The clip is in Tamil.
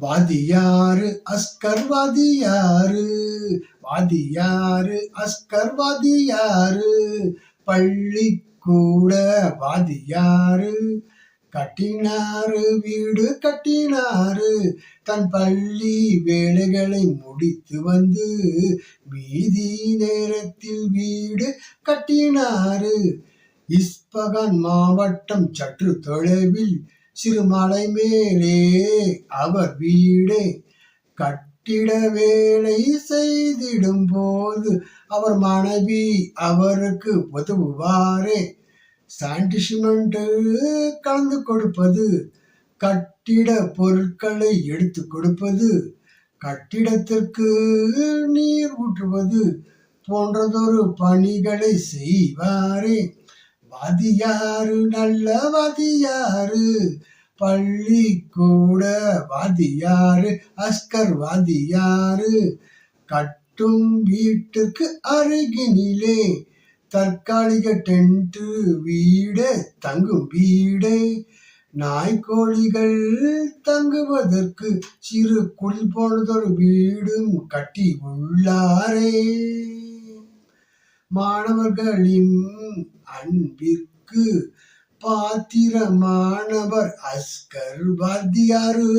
வாதியாரு அஸ்கர் வாதியாரு. வாதியாரு அஸ்கர் வாதியாரு. பள்ளிக்கூட வாதியாரு. கட்டினாரு வீடு கட்டினாரு. தன் பள்ளி வேலைகளை முடித்து வந்து மீதி நேரத்தில் வீடு கட்டினாரு. இஸ்பகான் மாவட்டம் சற்று தொலைவில் சிறுமலை மேலே அவர் வீடு கட்டிட வேலை செய்திடும் போது அவர் மனைவி அவருக்கு உதவுவாரே. சாண்டிஷ்மெண்ட் கலந்து கொடுப்பது கட்டிட பொருட்களை எடுத்து கொடுப்பது கட்டிடத்திற்கு நீர் ஊற்றுவது போன்றதொரு பணிகளை செய்வாரே. வாதியாரு நல்ல வாதியாரு பள்ளிக்கூட வாதியாரு அஸ்கர் வாதியாரு. கட்டும் வீட்டுக்கு அருகினிலே தற்காலிக டென்ட்டு வீடு தங்கும் வீடு. நாய்க்கோழிகள் தங்குவதற்கு சிறு குளிர் போனதொரு வீடும் கட்டி உள்ளாரே. மாணவர்களின் அன்பிற்கு பாத்திரமானவர் அஸ்கர் வாத்தியாரு.